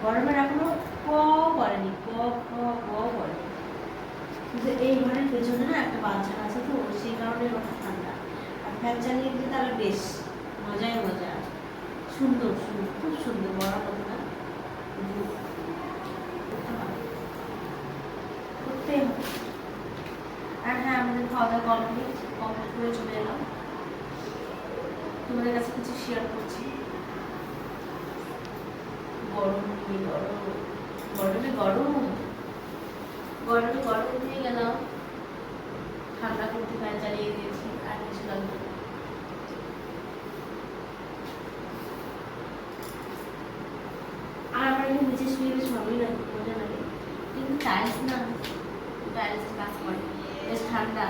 ক করেনি ক, খ, গ করেনি কিন্তু এই ঘরের পেছনে না একটা বাচ্চা আছে তো, সেই কারণে ঘরটা ঠান্ডা। আর ফ্যান চালিয়ে দিলে তাহলে বেশ, মজাই মজা। সুন্দর সুন্দর, খুব সুন্দর, বড় কথা না। আর হ্যাঁ আমাদের খাওয়া দাওয়া কমপ্লিট কমপ্লিট করে চলে এলাম। তোমাদের কাছে কিছু শেয়ার করছি। গরম, কি গরম? গরমে গরম? গরমে গরম দিয়ে ঠান্ডা করতে আর আমার এখানে নিচে শুয়ে বেশ ভালোই মজা লাগে কিন্তু টাইলস না টাইলস কাজ করে, বেশ ঠান্ডা।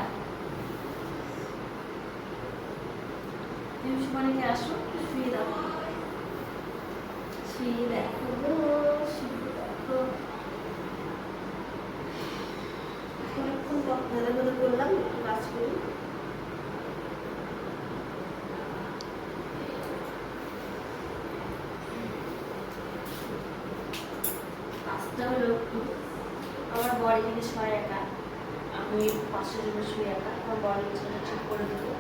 তুমি সুমানিকে আসো শুয়ে দাও। শুয়ে দেখো গো, শুয়ে দেখো অনেকক্ষণ ধরে ধরে করলাম কাজ করি কাজটা হলো আমার বড় এখানে শয় একা। আমি পাশের জন্য শুয়ে একা। আমার বড় ঠিক করে দেবো।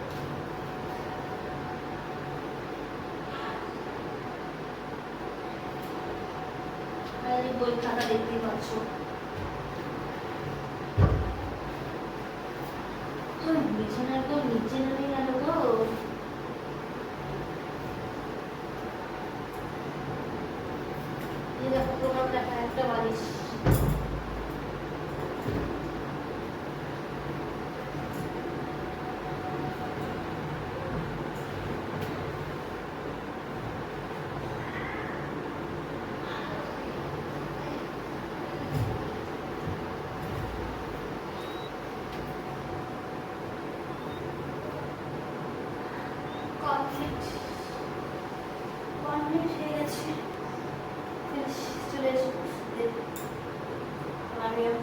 আর বই খাতা দেখতে পাচ্ছ? বিছানার তো নিচে নেমে গেল তো। দেখো, তোমার দেখা একটা বালিশ কমপ্লিট কমপ্লিট হয়ে গেছে চলে এসে। আমি এখন